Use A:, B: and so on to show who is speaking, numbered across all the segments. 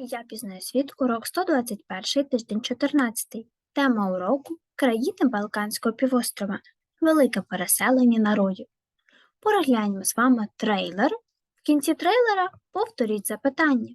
A: Я пізнаю світ, урок 121, тиждень 14. Тема уроку країни Балканського півострова. Велике переселення народів. Порогляньмо з вами трейлер. В кінці трейлера повторіть запитання.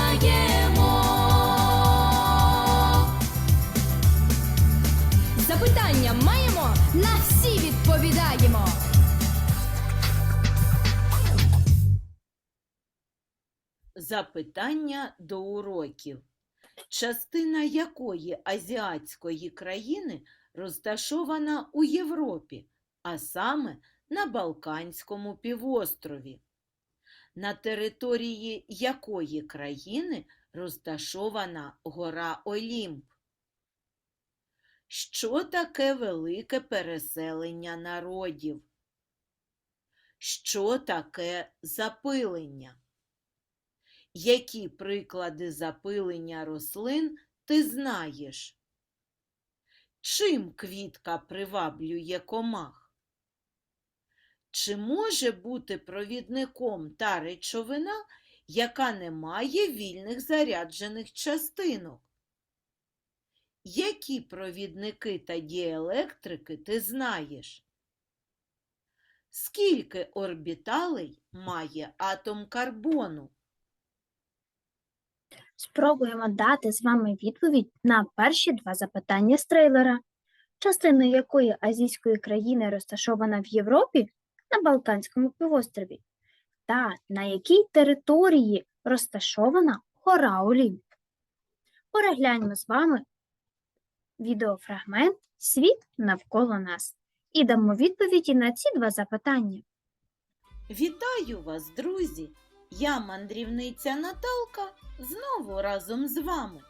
B: Відповідаємо.
C: Запитання до уроків. Частина якої азіатської країни розташована у Європі, а саме на Балканському півострові? На території якої країни розташована гора Олімп? Що таке велике переселення народів? Що таке запилення? Які приклади запилення рослин ти знаєш? Чим квітка приваблює комах? Чи може бути провідником та речовина, яка не має вільних заряджених частинок? Які провідники та діелектрики ти знаєш? Скільки орбіталей має атом карбону?
A: Спробуємо дати з вами відповідь на перші два запитання з трейлера. Частина якої азійської країни розташована в Європі на Балканському півострові, та на якій території розташована гора Олімп. Перегляньмо з вами відеофрагмент Світ навколо нас і дамо відповіді на ці два запитання.
C: Вітаю вас, друзі! Я мандрівниця Наталка знову разом з вами.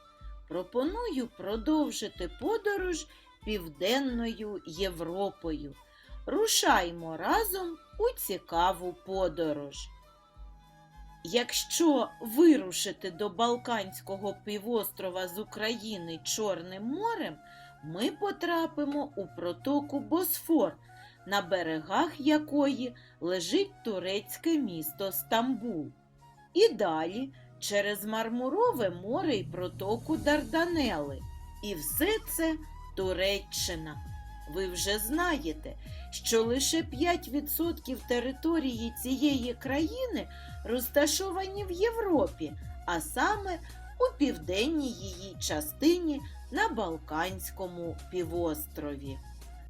C: Пропоную продовжити подорож Південною Європою. Рушаймо разом у цікаву подорож. Якщо вирушити до Балканського півострова з України Чорним морем, ми потрапимо у протоку Босфор, на берегах якої лежить турецьке місто Стамбул. І далі через Мармурове море й протоку Дарданели. І все це Туреччина. Ви вже знаєте, що лише 5% території цієї країни розташовані в Європі, а саме у південній її частині на Балканському півострові.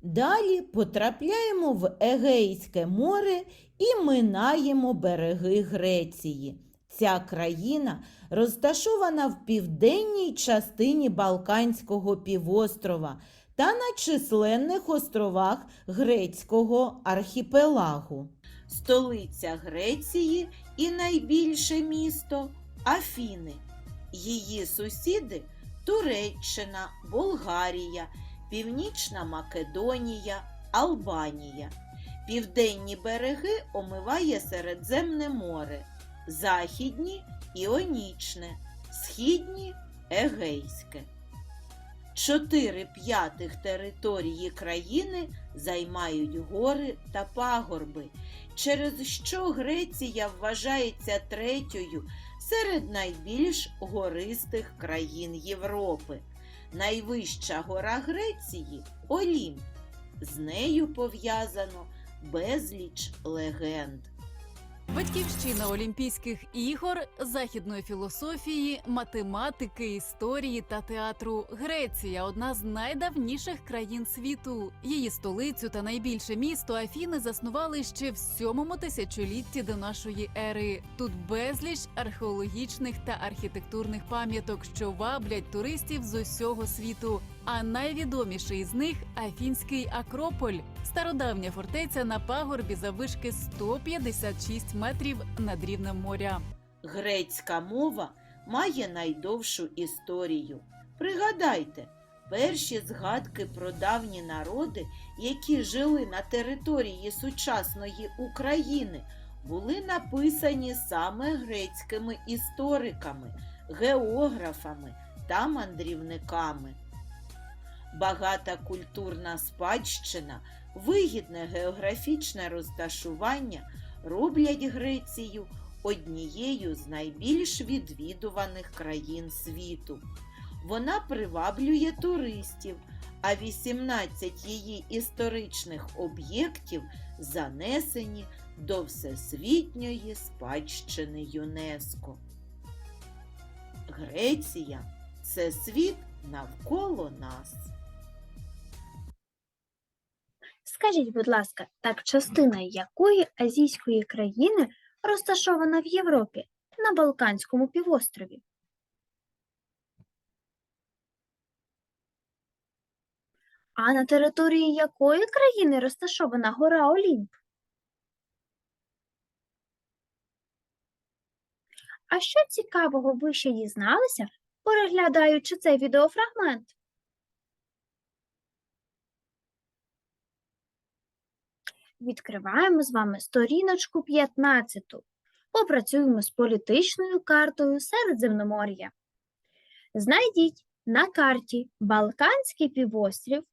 C: Далі потрапляємо в Егейське море і минаємо береги Греції. Ця країна розташована в південній частині Балканського півострова та на численних островах Грецького архіпелагу. Столиця Греції і найбільше місто Афіни. Її сусіди Туреччина, Болгарія, Північна Македонія, Албанія. Південні береги омиває Середземне море, західні Іонічне, східні Егейське. Чотири п'ятих території країни займають гори та пагорби, через що Греція вважається третьою серед найбільш гористих країн Європи. Найвища гора Греції Олімп. З нею пов'язано безліч легенд.
D: Батьківщина Олімпійських ігор, західної філософії, математики, історії та театру. Греція одна з найдавніших країн світу. Її столицю та найбільше місто Афіни заснували ще в сьомому тисячолітті до нашої ери. Тут безліч археологічних та архітектурних пам'яток, що ваблять туристів з усього світу. А найвідоміший з них Афінський Акрополь, стародавня фортеця на пагорбі заввишки 156 метрів над рівнем моря.
C: Грецька мова має найдовшу історію. Пригадайте, перші згадки про давні народи, які жили на території сучасної України, були написані саме грецькими істориками, географами та мандрівниками. Багата культурна спадщина, вигідне географічне розташування роблять Грецію однією з найбільш відвідуваних країн світу. Вона приваблює туристів, а 18 її історичних об'єктів занесені до Всесвітньої спадщини ЮНЕСКО. Греція це світ навколо нас.
A: Скажіть, будь ласка, так частина якої азійської країни розташована в Європі на Балканському півострові? А на території якої країни розташована гора Олімп? А що цікавого ви ще дізналися, переглядаючи цей відеофрагмент? Відкриваємо з вами сторіночку 15. Попрацюємо з політичною картою Середземномор'я. Знайдіть на карті Балканський півострів,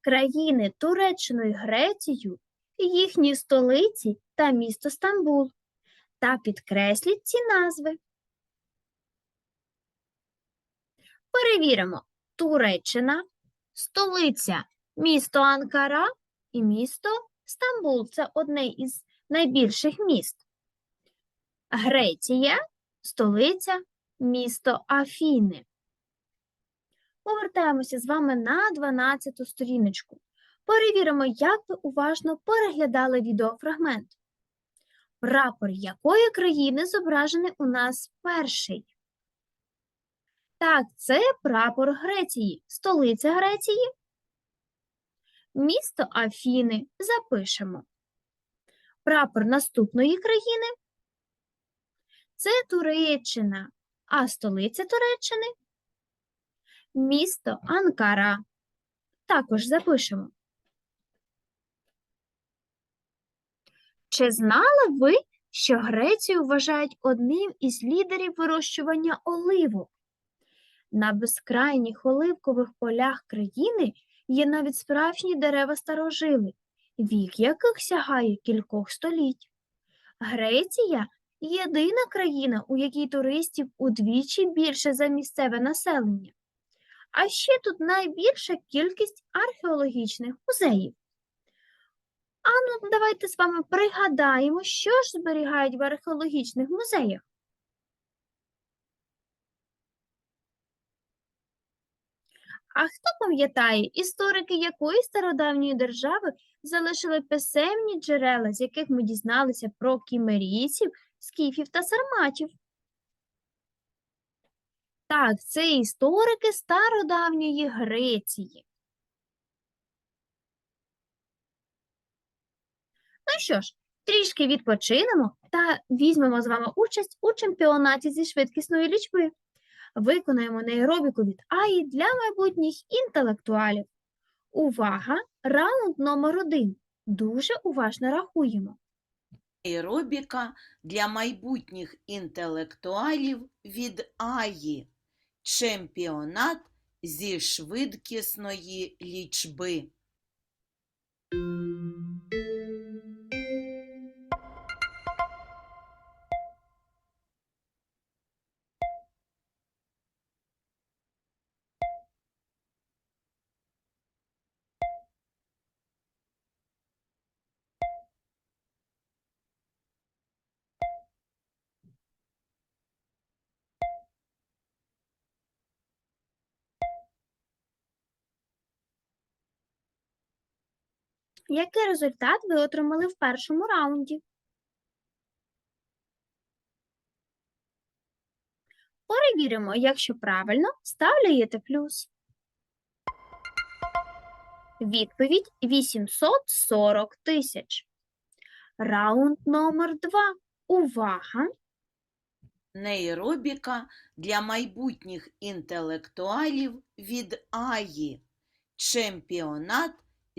A: країни Туреччину і Грецію, їхні столиці та місто Стамбул та підкресліть ці назви. Перевіримо Туреччина, столиця місто Анкара і місто Стамбул це одне із найбільших міст. Греція, столиця, місто Афіни. Повертаємося з вами на 12 ту сторіночку. Перевіримо, як ви уважно переглядали відеофрагмент. Прапор якої країни зображений у нас перший? Так, це прапор Греції, столиця Греції. Місто Афіни запишемо. Прапор наступної країни це Туреччина, а столиця Туреччини місто Анкара. Також запишемо. Чи знали ви, що Грецію вважають одним із лідерів вирощування оливок? На безкрайніх оливкових полях країни є навіть справжні дерева старожили, вік яких сягає кількох століть. Греція єдина країна, у якій туристів удвічі більше за місцеве населення. А ще тут найбільша кількість археологічних музеїв. А ну, давайте з вами пригадаємо, що ж зберігають в археологічних музеях. А хто пам'ятає, історики якої стародавньої держави залишили писемні джерела, з яких ми дізналися про кімерійців, скіфів та сарматів? Так, це історики стародавньої Греції. Ну що ж, трішки відпочинемо та візьмемо з вами участь у чемпіонаті зі швидкісної лічби. Виконаємо нейробіку від АІ для майбутніх інтелектуалів. Увага! Раунд номер один. Дуже уважно рахуємо.
C: Аеробіка для майбутніх інтелектуалів від Аї. Чемпіонат зі швидкісної лічби.
A: Який результат ви отримали в першому раунді? Перевіримо, якщо правильно, ставляєте плюс. Відповідь 840 тисяч. Раунд номер 2. Увага!
C: Нейробіка для майбутніх інтелектуалів від Аї. Чемпіонат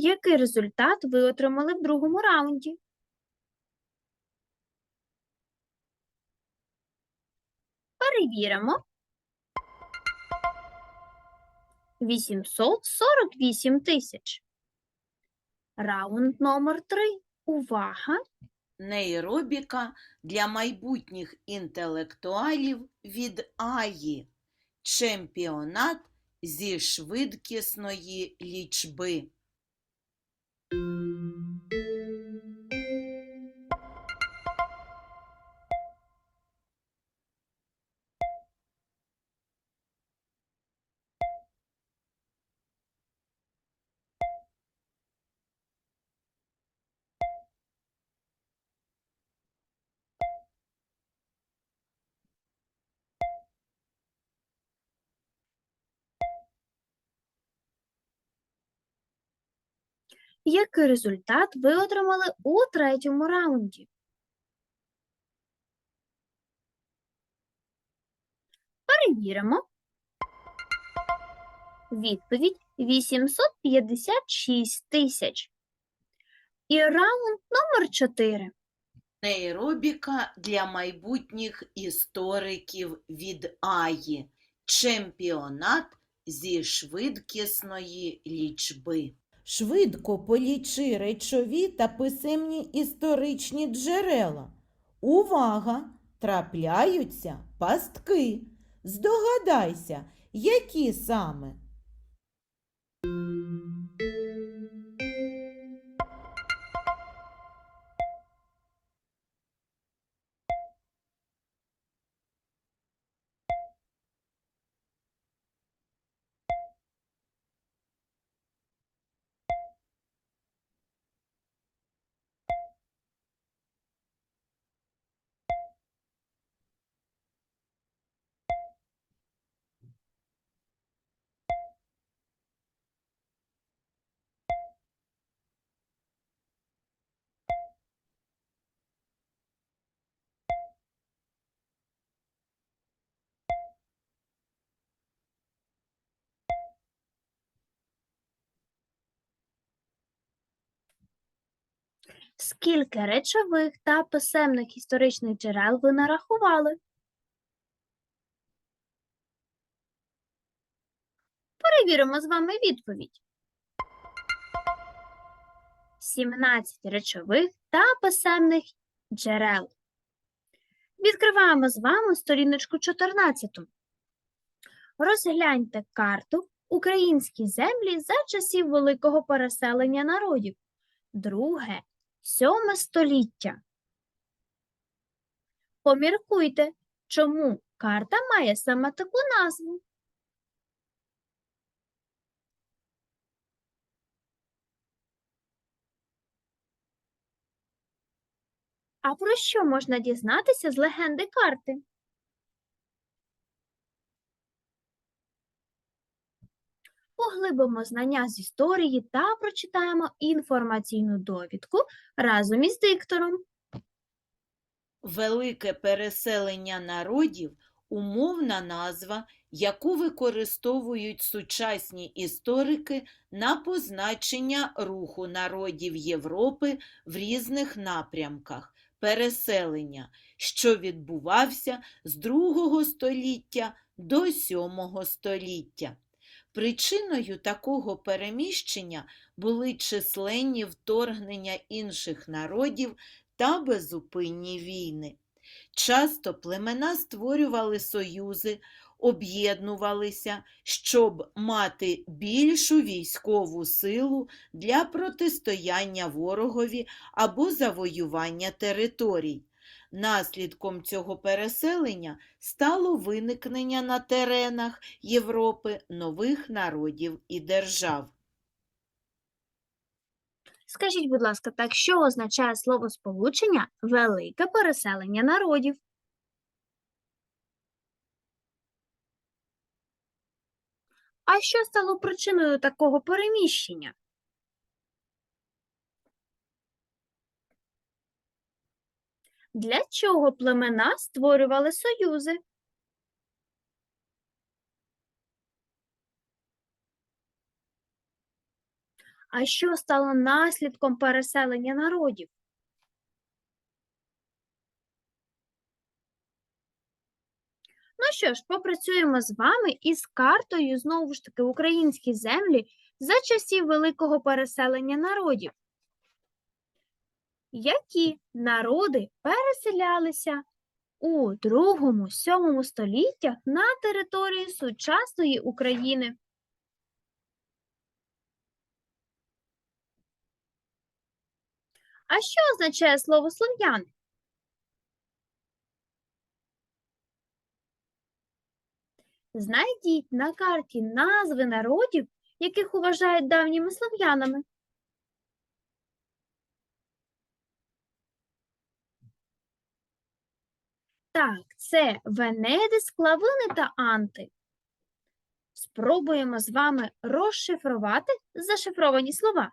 A: Який результат ви отримали в другому раунді? Перевіримо. 848 тисяч. Раунд номер 3. Увага!
C: Нейробіка для майбутніх інтелектуалів від Аї. Чемпіонат зі швидкісної лічби.
A: Який результат ви отримали у третьому раунді? Перевіримо. Відповідь 856 тисяч. І раунд номер 4.
C: Нейробіка для майбутніх істориків від Аї. Чемпіонат зі швидкісної лічби.
E: Швидко полічи речові та писемні історичні джерела. Увага! Трапляються пастки. Здогадайся, які саме?
A: Скільки речових та писемних історичних джерел ви нарахували? Перевіримо з вами відповідь. 17 речових та писемних джерел. Відкриваємо з вами сторіночку 14. Розгляньте карту Українські землі за часів великого переселення народів. Друге, сьоме століття. Поміркуйте, чому карта має саме таку назву. А про що можна дізнатися з легенди карти? Поглибимо знання з історії та прочитаємо інформаційну довідку разом із диктором.
C: Велике переселення народів умовна назва, яку використовують сучасні історики на позначення руху народів Європи в різних напрямках, переселення, що відбувався з другого століття до сьомого століття. Причиною такого переміщення були численні вторгнення інших народів та безупинні війни. Часто племена створювали союзи, об'єднувалися, щоб мати більшу військову силу для протистояння ворогові або завоювання територій. Наслідком цього переселення стало виникнення на теренах Європи нових народів і держав.
A: Скажіть, будь ласка, так що означає словосполучення велике переселення народів? А що стало причиною такого переміщення? Для чого племена створювали союзи? А що стало наслідком переселення народів? Ну що ж, попрацюємо з вами із картою знову ж таки українські землі за часів великого переселення народів. Які народи переселялися у 2-7 століттях на території сучасної України? А що означає слово слов'яни? Знайдіть на карті назви народів, яких вважають давніми слов'янами. Так, це Венеди, Склавини та Анти. Спробуємо з вами розшифрувати зашифровані слова.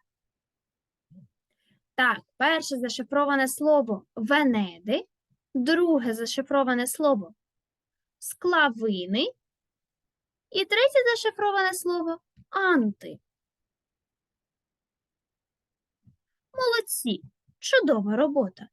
A: Так, перше зашифроване слово Венеди, друге зашифроване слово склавини і третє зашифроване слово анти. Молодці! Чудова робота!